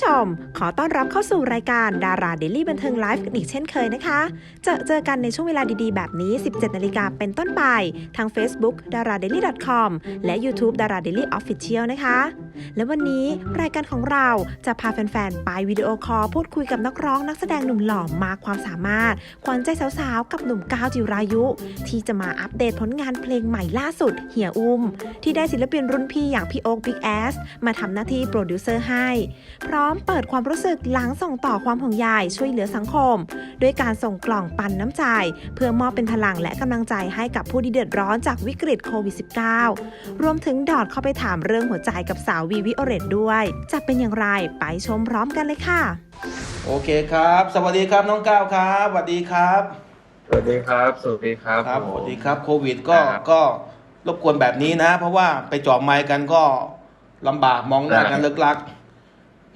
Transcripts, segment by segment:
ผู้ชม ขอต้อนรับเข้าสู่รายการดาราเดลี่บันเทิงไลฟ์กันอีกเช่นเคยนะคะ เจอเจอกันในช่วงเวลาดีๆ แบบนี้ 17 นาฬิกาเป็นต้นไป ทาง Facebook d a r a d a i l y c o m และ YouTube d a r a d a i l y Official นะคะ และวันนี้รายการของเราจะพาแฟนๆ ไปวิดีโอคอลพูดคุยกับนักร้องนักแสดงหนุ่มหล่อมากความสามารถ ขวัญใจสาวๆ กับหนุ่มก้าวจิรายุ ที่จะมาอัปเดตผลงานเพลงใหม่ล่าสุด เหียอุ้ม ที่ได้ศิลปินรุ่นพี่อย่างพี่โอ๊คบิ๊กแอสมาทำหน้าที่โปรดิวเซอร์ให้พร้อมเปิดความรู้สึกหลังส่งต่อความห่วงใยช่วยเหลือสังคม ด้วยการส่งกล่องปันน้ำใจ เพื่อมอบเป็นพลังและกำลังใจให้กับผู้ที่เดือดร้อนจากวิกฤตโควิด -19 รวมถึงดอดเข้าไปถามเรื่องหัวใจกับสาววีวิโอเรตด้วย จะเป็นอย่างไรไปชมพร้อมกันเลยค่ะ โอเคครับ สวัสดีครับน้องก้าวครับสวัสดีครับสวัสดีครับ สวัสดีครับครับผมสวัสดีครับโควิดก็ครับก็รบกวนแบบนี้นะ เพราะว่าไปเจอบไมค์กันก็ลำบากมองหน้ากันเลิกลัก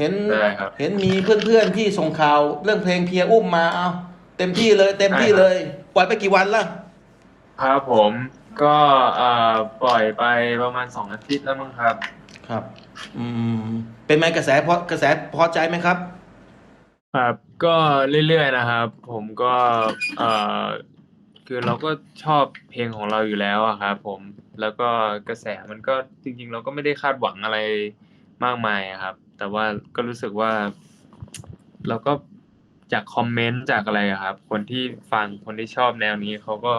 เห็นได้ครับเห็นมีเพื่อนๆที่ส่งข่าวเรื่องเพลงเพียอุ้มมาเอาเต็มที่เลยเต็มที่เลยปล่อยไปกี่วันละครับผมก็เอ่อปล่อยไปประมาณสองอาทิตย์แล้วมั้งครับ ครับ อืม เป็นไหมกระแสพอกระแสพอใจไหมครับ ครับก็เรื่อยๆนะครับ ผมก็เอ่อคือเราก็ชอบเพลงของเราอยู่แล้วอะครับผมแล้วก็กระแสมันก็จริง ๆ เราก็ไม่ได้คาดหวังอะไรมากมายอะครับ แต่ว่าก็รู้สึกว่า เราก็จากคอมเมนต์จากอะไรครับ คนที่ฟังคนที่ชอบแนวนี้เขาก็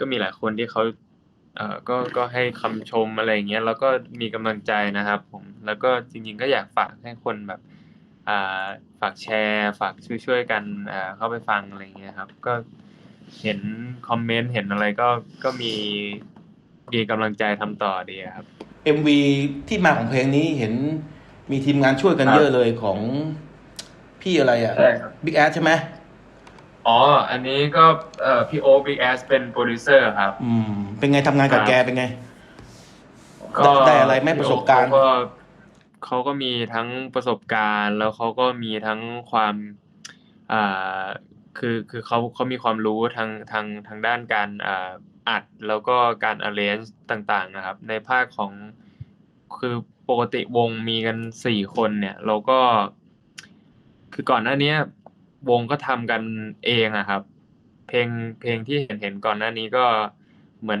ก็มีหลายคนที่เขาเอ่อก็ก็ให้คำชมอะไรเงี้ยแล้วก็มีกำลังใจนะครับผมแล้วก็จริง ๆ ก็อยากฝากให้คนแบบอ่าฝากแชร์ ฝากช่วยๆกันอ่าเข้าไปฟังอะไรเงี้ยครับ ก็เห็นคอมเมนต์เห็นอะไรก็ก็มีมีกำลังใจทำต่อดีครับ MV ที่มาของเพลงนี้เห็น มีทีมงานช่วยกันครับ เยอะเลยของพี่อะไรอะใช่ครับ บิ๊กแอดใช่ไหมอ๋อ อันนี้ก็เอ่อพี่โอ๊คบิ๊กแอสเป็นโปรดิวเซอร์ครับ อืม เป็นไงทำงานกับครับ แกเป็นไง ก็ได้อะไรไหมประสบการณ์เขาก็เขาก็มีทั้งประสบการณ์ แล้วเขาก็มีทั้งความอ่าคือคือเขาเขามีความรู้ทางทางทางด้านการอ่าอัดแล้วก็การ arrange ต่างๆนะครับ ในภาคของคือ ปกติวงมีกันสี่คนเนี่ย เราก็ คือก่อนหน้านี้วงก็ทำกันเองอะครับ เพลงเพลงที่เห็นเห็นก่อนหน้านี้ก็เหมือน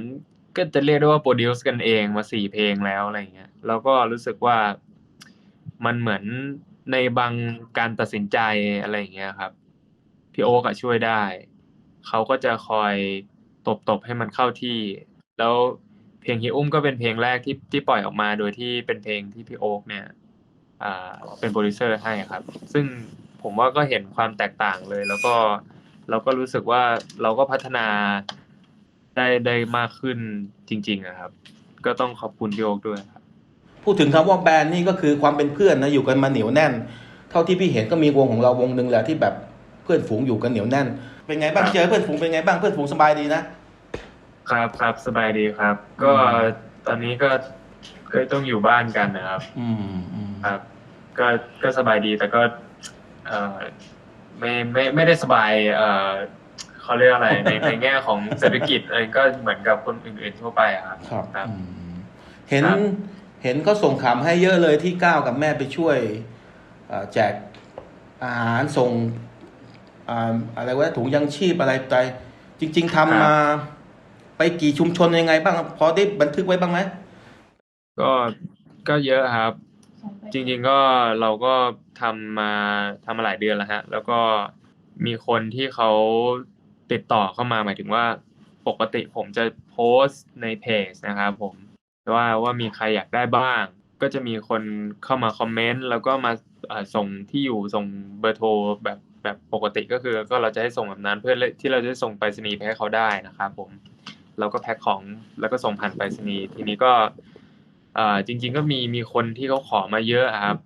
ก็จะเรียกได้ว่าโปรดิวซ์กันเองมาสี่เพลงแล้วอะไรเงี้ยแล้วก็รู้สึกว่ามันเหมือนในบางการตัดสินใจอะไรอย่างเงี้ยครับ พี่โอ๊กอะช่วยได้ เขาก็จะคอยตบๆให้มันเข้าที่ แล้ว ลงฮีอุ้มก็เป็นเพลงแรกที่ที่ปล่อยออกมาโดยที่เป็นเพลงที่พี่โอ๊กเนี่ยอ่าเป็นโปรดิวเซอร์ให้ครับ ซึ่งผมว่าก็เห็นความแตกต่างเลย แล้วก็เราก็รู้สึกว่าเราก็พัฒนาได้ได้มากขึ้นจริง ๆ ครับ ก็ต้องขอบคุณพี่โอ๊กด้วยครับ พูดถึงคำว่าแบรนด์นี่ก็คือความเป็นเพื่อนนะอยู่กันมาเหนียวแน่น เท่าที่พี่เห็นก็มีวงของเราวงหนึ่งแหละที่แบบเพื่อนฝูงอยู่กันเหนียวแน่น เป็นไงบ้างเจอเพื่อนฝูงเป็นไงบ้างเพื่อนฝูงสบายดีนะ ครับครับสบายดีครับ ก็อืมตอนนี้ก็ก็ต้องอยู่บ้านกันนะครับ อืมอืมครับ ก็ก็สบายดีแต่ก็เอ่อไม่ไม่ไม่ได้สบายเอ่อเขาเรียกอะไรในในแง่ของเศรษฐกิจอะไรก็เหมือนกับคนอื่นๆทั่วไปอะครับ ครับครับ อืมเห็นครับ เห็นเขาส่งขำให้เยอะเลยที่ก้าวกับแม่ไปช่วยเอ่อแจกอาหารส่งอ่าอะไรวะถุงยังชีพอะไรไปจริง ๆทำมา ไปกี่ชุมชนยังไงบ้างพอได้บันทึกไว้บ้างไหมก็ก็เยอะครับ จริง ๆก็เราก็ทำมาทำมาหลายเดือนแล้วฮะ แล้วก็มีคนที่เขาติดต่อเข้ามาหมายถึงว่าปกติผมจะโพสต์ในเพจนะครับผมว่าว่ามีใครอยากได้บ้าง ก็จะมีคนเข้ามาคอมเมนต์แล้วก็มาส่งที่อยู่ส่งเบอร์โทรแบบแบบปกติก็คือก็เราจะให้ส่งแบบนั้นเพื่อที่เราจะส่งไปรษณีย์ไปให้เขาได้นะครับผม เราก็แพ็คของแล้วก็ส่งผ่านไปรษณีย์ทีนี้ก็เอ่อจริง ๆ ก็มีมีคนที่เขาขอมาเยอะอะครับ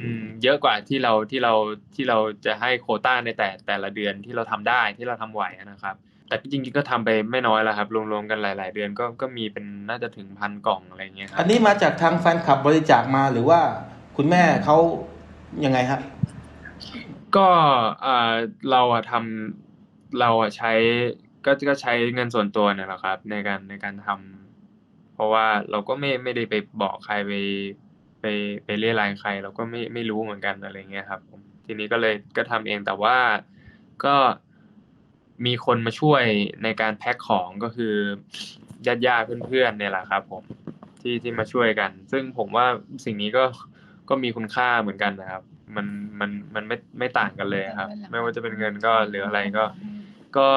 อืม เยอะกว่าที่เราที่เราที่เราจะให้โควต้าในแต่แต่ละเดือนที่เราทำได้ที่เราทำไหวนะครับ แต่จริงๆก็ทำไปไม่น้อยแล้วครับรวมๆกันหลาย ๆ เดือนก็ก็มีเป็นน่าจะถึงพันกล่องอะไรอย่างเงี้ยคอัรับนนี้มาจากทางแฟนคลับบริจาคมาหรือว่าคุณแม่เขายังไงฮะก็อ่าเราอะทำเราอะใช้ ก็ก็ใช้เงินส่วนตัวเนี่ยแหละครับ ในการในการทำเพราะว่าเราก็ไม่ไม่ได้ไปบอกใครไปไปไปเรี่ยรายใคร เราก็ไม่ไม่รู้เหมือนกันอะไรเงี้ยครับผมทีนี้ก็เลยก็ทำเองแต่ว่าก็มีคนมาช่วยในการแพ็คของก็คือญาติญาติๆเพื่อนๆเนี่ยแหละครับ ผมที่ที่มาช่วยกัน ซึ่งผมว่าสิ่งนี้ก็ก็มีคุณค่าเหมือนกันนะครับ มันมันมันไม่ไม่ต่างกันเลยครับ ไม่ว่าจะเป็นเงินก็หรืออะไรก็ ก็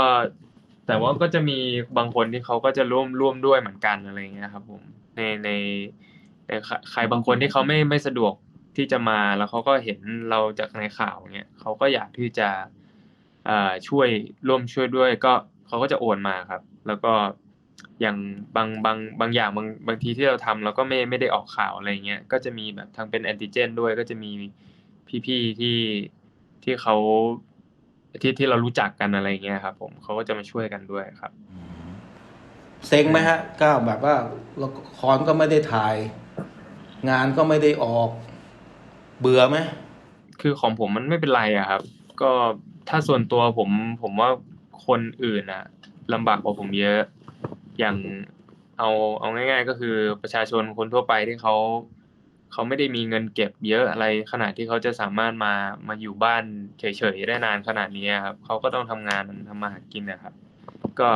แต่ว่าก็จะมีบางคนที่เขาก็จะร่วมร่วมด้วยเหมือนกันอะไรเงี้ยครับผมในในในใครใครบางคนที่เขาไม่ไม่สะดวกที่จะมาแล้วเขาก็เห็นเราจากในข่าวเงี้ยเขาก็อยากที่จะเอ่อช่วยร่วมช่วยด้วย ก็เขาก็จะโอนมาครับ แล้วก็อย่างบางบางบางอย่างบางบางทีที่เราทำเราก็ไม่ไม่ได้ออกข่าวอะไรเงี้ยก็จะมีแบบทางเป็นแอนติเจน ด้วยก็จะมีพี่ๆที่ที่เขา ที่ที่เรารู้จักกันอะไรเงี้ยครับ ผมเขาก็จะมาช่วยกันด้วยครับเซ็งไหมฮะก้าวแบบว่าละครก็ไม่ได้ถ่าย งานก็ไม่ได้ออก เบื่อไหมคือของผมมันไม่เป็นไรอะครับ ก็ถ้าส่วนตัวผมผมว่าคนอื่นอะลำบากกว่าผมเยอะ อย่างเอาเอาง่าย ๆ ก็คือประชาชนคนทั่วไปที่เขา เขาไม่ได้มีเงินเก็บเยอะอะไรขนาดที่เขาจะสามารถมามาอยู่บ้านเฉยๆได้นานขนาดนี้ครับเขาก็ต้องทำงานทำมาหากินนะครับ ก็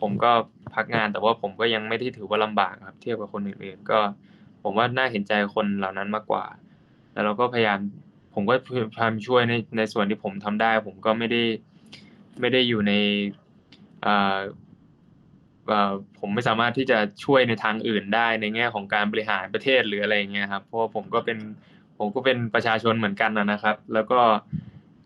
ผมก็พักงานแต่ว่าผมก็ยังไม่ได้ถือว่าลำบากครับ เทียบกับคนอื่นๆก็ ผมว่าน่าเห็นใจคนเหล่านั้นมากกว่า แล้วเราก็พยายามผมก็พยายามช่วยในในส่วนที่ผมทำได้ ผมก็ไม่ได้ไม่ได้อยู่ในอ่า ผมไม่สามารถที่จะช่วยในทางอื่นได้ในแง่ของการบริหารประเทศหรืออะไรอย่างเงี้ยครับเพราะผมก็เป็นผมก็เป็นประชาชนเหมือนกันนะครับ แล้วก็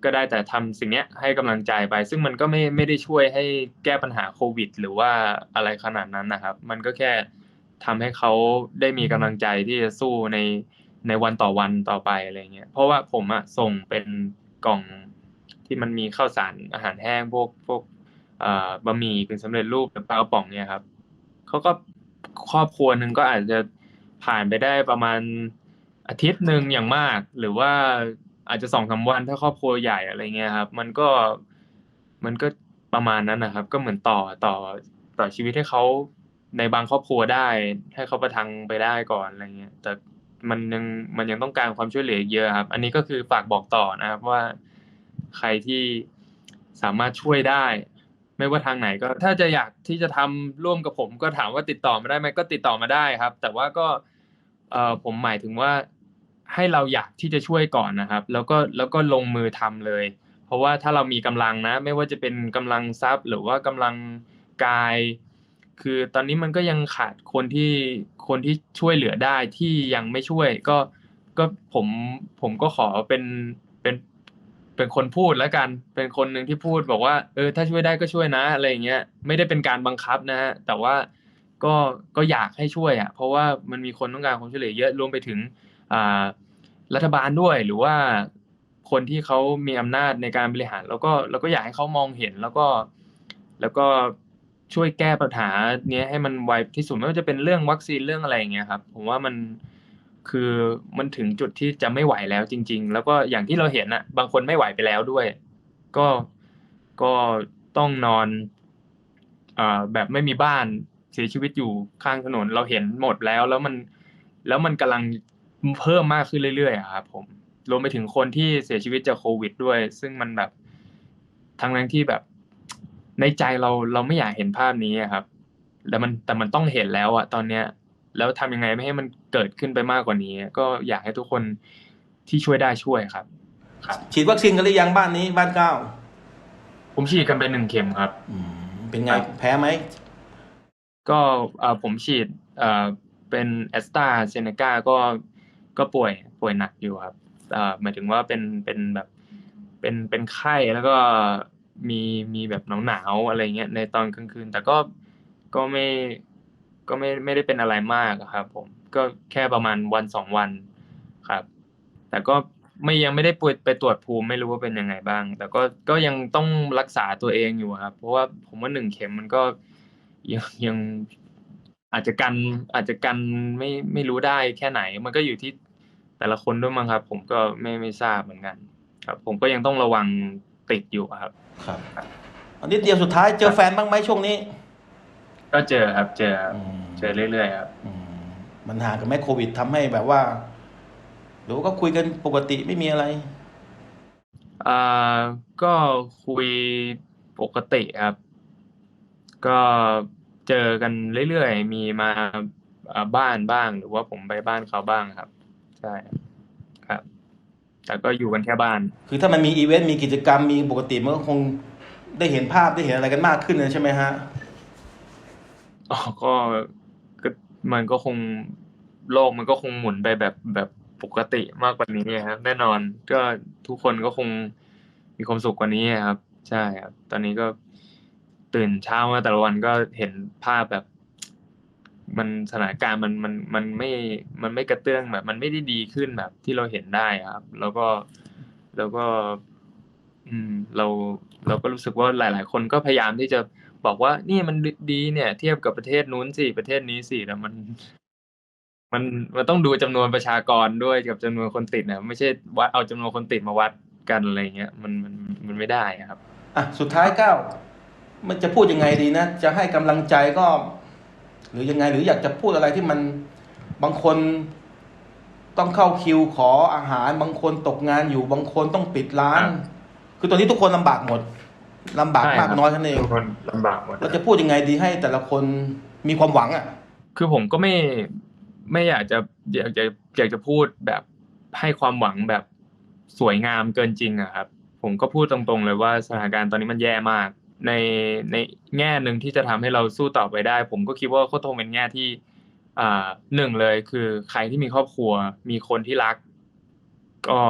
ก็ได้แต่ทำสิ่งเนี้ยให้กำลังใจไป ซึ่งมันก็ไม่ไม่ได้ช่วยให้แก้ปัญหาโควิด หรือว่าอะไรขนาดนั้นนะครับ มันก็แค่ทำให้เขาได้มีกำลังใจที่จะสู้ในในวันต่อวันต่อไปอะไรเงี้ยเพราะว่าผมอะส่งเป็นกล่องที่มันมีข้าวสารอาหารแห้งพวกพวก บะหมี่กึ่งสำเร็จรูปหรือปลากระป๋องเนี่ยครับเขาก็ครอบครัวหนึ่งก็อาจจะผ่านไปได้ประมาณอาทิตย์หนึ่งอย่างมาก หรือว่าอาจจะสองสามวันถ้าครอบครัวใหญ่อะไรเงี้ยครับ มันก็มันก็ประมาณนั้นนะครับ ก็เหมือนต่อต่อต่อชีวิตให้เขาในบางครอบครัวได้ ให้เขาประทังไปได้ก่อนอะไรเงี้ยแต่มันยังมันยังต้องการความช่วยเหลือเยอะครับ อันนี้ก็คือฝากบอกต่อนะครับว่าใครที่สามารถช่วยได้ ไม่ว่าทางไหนก็ถ้าจะอยากที่จะทำร่วมกับผม ก็ถามว่าติดต่อมาได้ไหมก็ติดต่อมาได้ครับ แต่ว่าก็เออผมหมายถึงว่าให้เราอยากที่จะช่วยก่อนนะครับ แล้วก็แล้วก็ลงมือทำเลย เพราะว่าถ้าเรามีกำลังนะ ไม่ว่าจะเป็นกำลังทรัพย์ หรือว่ากำลังกาย คือตอนนี้มันก็ยังขาดคนที่คนที่ช่วยเหลือได้ที่ยังไม่ช่วย ก็ก็ผมผมก็ขอเป็น เป็นคนพูดแล้วกัน เป็นคนหนึ่งที่พูดบอกว่าเออถ้าช่วยได้ก็ช่วยนะอะไรอย่างเงี้ยไม่ได้เป็นการบังคับนะฮะแต่ว่าก็ก็อยากให้ช่วยอะเพราะว่ามันมีคนต้องการความช่วยเหลือเยอะรวมไปถึงอ่ารัฐบาลด้วยหรือว่าคนที่เขามีอำนาจในการบริหาร แล้วก็แล้วก็อยากให้เขามองเห็นแล้วก็ แล้วก็ช่วยแก้ปัญหาเนี้ยให้มันไวที่สุดไม่ว่าจะเป็นเรื่องวัคซีนเรื่องอะไรอย่างเงี้ยครับ ผมว่ามัน คือมันถึงจุดที่จะไม่ไหวแล้วจริง ๆ แล้วก็อย่างที่เราเห็นน่ะบางคนไม่ไหวไปแล้วด้วย ก็ก็ต้องนอนอ่อแบบไม่มีบ้านเสียชีวิตอยู่ข้างถนนเราเห็นหมดแล้ว แล้วมันแล้วมันกำลังเพิ่มมากขึ้นเรื่อยๆครับผมรวมไปถึงคนที่เสียชีวิตจากโควิด ด้วย ซึ่งมันแบบทั้งนั้นที่แบบในใจเราเราไม่อยากเห็นภาพนี้ครับแต่มันแต่มันต้องเห็นแล้วอะตอนเนี้ย แล้วทำยังไงไม่ให้มันเกิดขึ้นไปมากกว่านี้ ก็อยากให้ทุกคนที่ช่วยได้ช่วยครับ ครับ ฉีดวัคซีนกันหรือยังบ้านนี้บ้านก้าวผมฉีดกันไปหนึ่งเข็มครับอืมเป็นไงครับแพ้ไหม ก็เอ่อผมฉีดเอ่อเป็นแอสตราเซเนกาก็ก็ป่วยป่วยหนักอยู่ครับเอ่อหมายถึงว่าเป็นเป็นแบบเป็นเป็นไข้แล้วก็มีมีแบบหนาวๆอะไรเงี้ยในตอนกลางคืน แต่ก็ก็ไม่ ก็ไม่ไม่ได้เป็นอะไรมากอะครับ ผมก็แค่ประมาณวันสองวันครับ แต่ก็ไม่ยังไม่ได้ป่วยไปตรวจภูมิไม่รู้ว่าเป็นยังไงบ้าง แต่ก็ก็ยังต้องรักษาตัวเองอยู่ครับ เพราะว่าผมว่าหนึ่งเข็มมันก็ยังยังอาจจะกันอาจจะกันไม่ไม่รู้ได้แค่ไหน มันก็อยู่ที่แต่ละคนด้วยมั้งครับ ผมก็ไม่ไม่ทราบเหมือนกัน ครับ ผมก็ยังต้องระวังติดอยู่อะครับ ครับอันนี้เดียวสุดท้ายเจอแฟนบ้างไหมช่วงนี้ ก็เจอครับเจอครับอืม เจอเรื่อยๆครับอืมมันห่างกับแม่โควิดทำให้แบบว่าหรือว่าก็คุยกันปกติไม่มีอะไรอ่าก็คุยปกติครับ ก็เจอกันเรื่อยๆ มีมาอ่าบ้านบ้าง หรือว่าผมไปบ้านเขาบ้างครับ ใช่ครับ แต่ก็อยู่กันแค่บ้าน คือถ้ามันมีอีเวนต์มีกิจกรรมมีปกติมันก็คงได้เห็นภาพได้เห็นอะไรกันมากขึ้นนะใช่ไหมฮะอ๋อก็ก็ มันก็คงโลกมันก็คงหมุนไปแบบแบบปกติมากกว่านี้ครับแน่นอนก็ทุกคนก็คงมีความสุขกว่านี้ครับ ใช่ครับ ตอนนี้ก็ตื่นเช้ามาแต่ละวันก็เห็นภาพแบบ มันสถานการณ์มันมันมันไม่มันไม่กระเตื้องแบบ มันไม่ได้ดีขึ้นแบบที่เราเห็นได้ครับ แล้วก็แล้วก็ อืม เราเราก็รู้สึกว่าหลาย ๆ คนก็พยายามที่จะ บอกว่านี่มันดีเนี่ย เทียบกับประเทศนู้นสิประเทศนี้สิแต่มัน มันมันต้องดูจำนวนประชากรด้วยกับจำนวนคนติดนะไม่ใช่วัดเอาจำนวนคนติดมาวัดกันอะไรเงี้ยมันมันมันไม่ได้อะครับอะสุดท้ายก้าวมันจะพูดยังไงดีนะจะให้กำลังใจก็ หรือยังไงหรืออยากจะพูดอะไรที่มันบางคนต้องเข้าคิวขออาหาร บางคนตกงานอยู่บางคนต้องปิดร้านครับคือตอนนี้ทุกคนลำบากหมด ลำบากใช่มากครับน้อยเท่านั้นเองทุกคนลำบากหมดเราจะพูดยังไงดีให้แต่ละคนมีความหวังอะ คือผมก็ไม่ไม่อยากจะอยากจะอยากจะพูดแบบให้ความหวังแบบสวยงามเกินจริงอะครับ ผมก็พูดตรงๆเลยว่าสถานการณ์ตอนนี้มันแย่มาก ในในแง่หนึ่งที่จะทำให้เราสู้ต่อไปได้ ผมก็คิดว่าก็ต้องเป็นแง่ที่อ่าหนึ่งเลยคือใครที่มีครอบครัว มีคนที่รัก ก็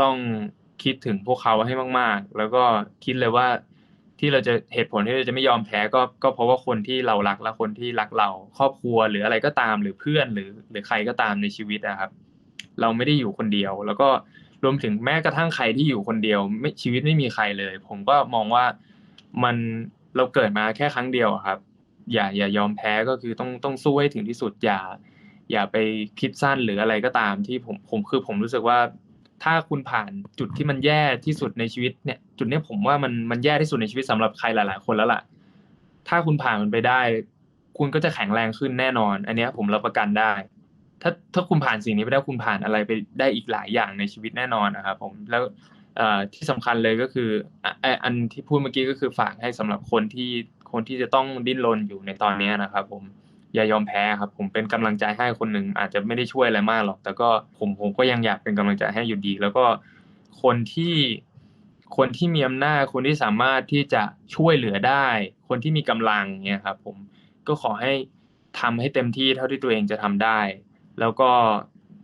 ต้อง คิดถึงพวกเขาให้มาก ๆ แล้วก็คิดเลยว่าที่เราจะเหตุผลที่เราจะไม่ยอมแพ้ก็ก็เพราะว่าคนที่เรารักและคนที่รักเรา ครอบครัวหรืออะไรก็ตามหรือเพื่อนหรือหรือใครก็ตามในชีวิตนะครับ เราไม่ได้อยู่คนเดียว แล้วก็รวมถึงแม้กระทั่งใครที่อยู่คนเดียว ไม่ชีวิตไม่มีใครเลย ผมก็มองว่ามันเราเกิดมาแค่ครั้งเดียวครับ อย่าอย่ายอมแพ้ก็คือต้องต้องสู้ให้ถึงที่สุดอย่า อย่าไปคิดสั้นหรืออะไรก็ตามที่ผมผมคือผมรู้สึกว่า ถ้าคุณผ่านจุดที่มันแย่ที่สุดในชีวิตเนี่ย จุดนี้ผมว่ามันมันแย่ที่สุดในชีวิตสำหรับใครหลาย ๆ คนแล้วล่ะ ถ้าคุณผ่านมันไปได้ คุณก็จะแข็งแรงขึ้นแน่นอน อันนี้ผมรับประกันได้ ถ้าถ้าคุณผ่านสิ่งนี้ไปได้คุณผ่านอะไรไปได้อีกหลายอย่างในชีวิตแน่นอนนะครับผมแล้วที่สำคัญเลยก็คืออันที่พูดเมื่อกี้ก็คือฝากให้สำหรับคนที่คนที่จะต้องดิ้นรนอยู่ในตอนนี้นะครับ ผม อย่ายอมแพ้ครับ ผมเป็นกำลังใจให้คนหนึ่งอาจจะไม่ได้ช่วยอะไรมากหรอก แต่ก็ผมผมก็ยังอยากเป็นกำลังใจให้อยู่ดี แล้วก็คนที่คนที่มีอำนาจคนที่สามารถที่จะช่วยเหลือได้ คนที่มีกำลังเนี่ยครับ ผมก็ขอให้ทำให้เต็มที่เท่าที่ตัวเองจะทำได้ แล้วก็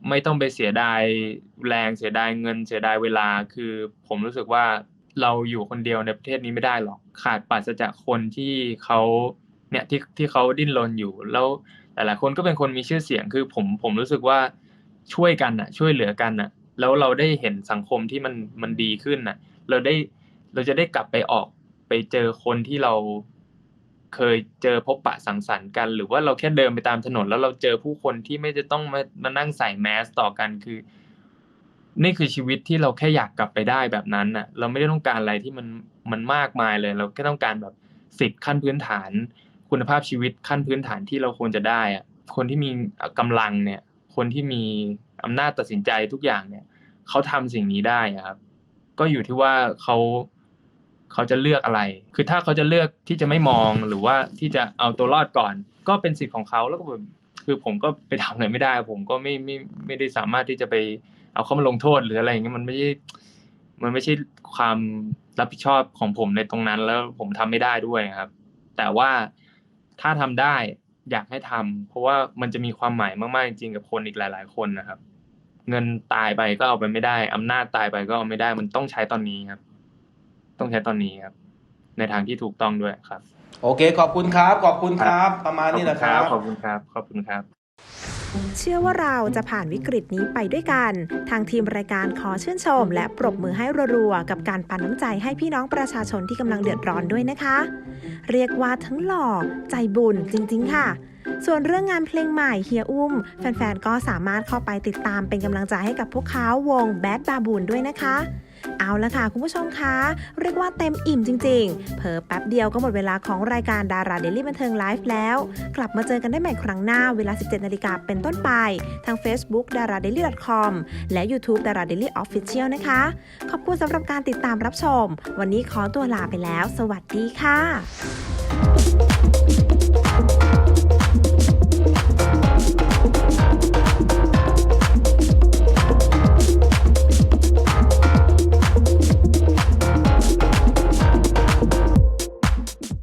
ไม่ต้องไปเสียดายแรงเสียดายเงินเสียดายเวลา คือผมรู้สึกว่าเราอยู่คนเดียวในประเทศนี้ไม่ได้หรอก ขาดปราศจากคนที่เขา เนี่ยที่ที่เขาดิ้นรนอยู่ แล้วหลายๆคนก็เป็นคนมีชื่อเสียงคือผมผมรู้สึกว่าช่วยกันน่ะ ช่วยเหลือกันน่ะ แล้วเราได้เห็นสังคมที่มันมันดีขึ้นน่ะ เราได้เราจะได้กลับไปออกไปเจอคนที่เราเคยเจอพบปะสังสรรค์กัน หรือว่าเราแค่เดินไปตามถนน แล้วเราเจอผู้คนที่ไม่จะต้องมามานั่งใส่แมสต่อกันคือ นี่คือชีวิตที่เราแค่อยากกลับไปได้แบบนั้นน่ะ เราไม่ได้ต้องการอะไรที่มันมันมากมายเลย เราแค่ต้องการแบบสิทธิ์ขั้นพื้นฐาน คุณภาพชีวิตขั้นพื้นฐานที่เราควรจะได้อะคนที่มีกำลังเนี่ย คนที่มีอำนาจตัดสินใจทุกอย่างเนี่ยเขาทำสิ่งนี้ได้ครับ ก็อยู่ที่ว่าเขาเขาจะเลือกอะไร คือถ้าเขาจะเลือกที่จะไม่มองหรือว่าที่จะเอาตัวรอดก่อน ก็เป็นสิทธิ์ของเขาแล้วก็แบบคือผมก็ไปทำอะไรไม่ได้ ผมก็ไม่ไม่ไม่ได้สามารถที่จะไปเอาเขามาลงโทษหรืออะไรอย่างเงี้ยมันไม่ใช่มันไม่ใช่ความรับผิดชอบของผมในตรงนั้นแล้วผมทำไม่ได้ด้วยครับ แต่ว่า ถ้าทำได้อยากให้ทำเพราะว่ามันจะมีความหมายมากๆจริงๆกับคนอีกหลาย ๆ คนนะครับ เงินตายไปก็เอาไปไม่ได้อำนาจตายไปก็เอาไม่ได้มันต้องใช้ตอนนี้ครับ ต้องใช้ตอนนี้ครับ ในทางที่ถูกต้องด้วยครับ โอเค ขอบคุณครับ ขอบคุณครับ ประมาณนี้แหละครับขอบคุณครับ ขอบคุณครับ เชื่อว่าเราจะผ่านวิกฤตนี้ไปด้วยกัน ทางทีมรายการขอชื่นชม และปรบมือให้รัวๆ กับการปันน้ำใจให้พี่น้องประชาชนที่กำลังเดือดร้อนด้วยนะคะ เรียกว่าทั้งหล่อใจบุญจริงๆ ค่ะส่วนเรื่องงานเพลงใหม่เฮียอุ้ม แฟนๆ ก็สามารถเข้าไปติดตามเป็นกำลังใจให้กับพวกเขาวง Bad Baboon ด้วยนะคะ เอาละค่ะ คุณผู้ชมคะ เรียกว่าเต็มอิ่มจริง ๆเผลอแป๊บเดียวก็หมดเวลาของรายการดาราเดลี่บันเทิงไลฟ์แล้ว กลับมาเจอกันได้ใหม่ครั้งหน้าเวลา 17นาฬิกาเป็นต้นไป ทาง Facebook d a r a d a i l y c o m และ YouTube d a r a d a i l y Official นะคะ ขอบคุณสำหรับการติดตามรับชม วันนี้ขอตัวลาไปแล้ว สวัสดีค่ะ